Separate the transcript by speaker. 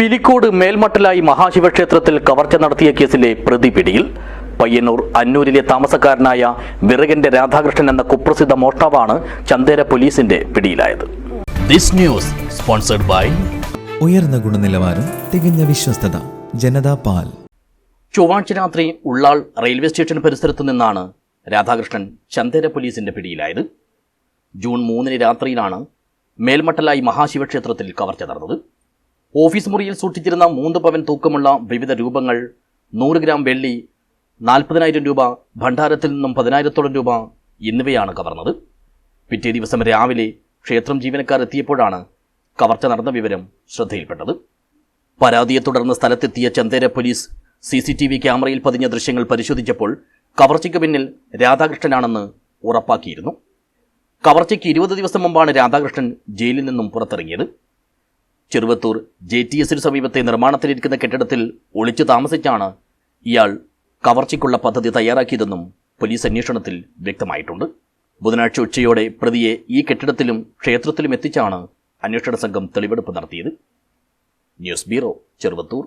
Speaker 1: പിലിക്കോട് മേൽമട്ടലായി മഹാശിവക്ഷേത്രത്തിൽ കവർച്ച നടത്തിയ കേസിലെ പ്രതി പിടിയിൽ പയ്യന്നൂർ അന്നൂരിലെ താമസക്കാരനായ വിറകന്റെ രാധാകൃഷ്ണൻ എന്ന കുപ്രസിദ്ധ മോഷ്ടാവാണ് ചന്ദേര പോലീസിന്റെ പിടിയിലായത്. ദിസ് ന്യൂസ് സ്പോൺസർഡ് ബൈ
Speaker 2: ഉയർന്ന ഗുണനിലവാരം തികഞ്ഞ വിശ്വസ്തത ജനതാ പാൽ.
Speaker 1: ചൊവ്വാഴ്ച രാത്രി ഉള്ളാൾ റെയിൽവേ സ്റ്റേഷൻ പരിസരത്തു നിന്നാണ് രാധാകൃഷ്ണൻ ചന്ദേര പോലീസിന്റെ പിടിയിലായത്. ജൂൺ മൂന്നിന് രാത്രിയിലാണ് മേൽമട്ടലായി മഹാശിവക്ഷേത്രത്തിൽ കവർച്ച നടന്നത്. ഓഫീസ് മുറിയിൽ സൂക്ഷിച്ചിരുന്ന മൂന്ന് പവൻ തൂക്കമുള്ള വിവിധ രൂപങ്ങൾ നൂറ് ഗ്രാം വെള്ളി നാൽപ്പതിനായിരം രൂപ ഭണ്ഡാരത്തിൽ നിന്നും പതിനായിരത്തോളം രൂപ എന്നിവയാണ് കവർന്നത്. പിറ്റേ ദിവസം രാവിലെ ക്ഷേത്രം ജീവനക്കാർ എത്തിയപ്പോഴാണ് കവർച്ച നടന്ന വിവരം ശ്രദ്ധയിൽപ്പെട്ടത്. പരാതിയെ തുടർന്ന് സ്ഥലത്തെത്തിയ Chandera police C C T V ക്യാമറയിൽ പതിഞ്ഞ ദൃശ്യങ്ങൾ പരിശോധിച്ചപ്പോൾ കവർച്ചയ്ക്ക് പിന്നിൽ രാധാകൃഷ്ണനാണെന്ന് ഉറപ്പാക്കിയിരുന്നു. കവർച്ചയ്ക്ക് ഇരുപത് ദിവസം മുമ്പാണ് രാധാകൃഷ്ണൻ ജയിലിൽ നിന്നും പുറത്തിറങ്ങിയത്. ചെറുവത്തൂർ ജെ ടി എസിന് സമീപത്തെ നിർമ്മാണത്തിലിരിക്കുന്ന കെട്ടിടത്തിൽ ഒളിച്ചു താമസിച്ചാണ് ഇയാൾ കവർച്ചയ്ക്കുള്ള പദ്ധതി തയ്യാറാക്കിയതെന്നും പോലീസ് അന്വേഷണത്തിൽ വ്യക്തമായിട്ടുണ്ട്. ബുധനാഴ്ച ഉച്ചയോടെ പ്രതിയെ ഈ കെട്ടിടത്തിലും ക്ഷേത്രത്തിലും എത്തിച്ചാണ് അന്വേഷണ സംഘം തെളിവെടുപ്പ് നടത്തിയത്. News bureau Cheruvathur.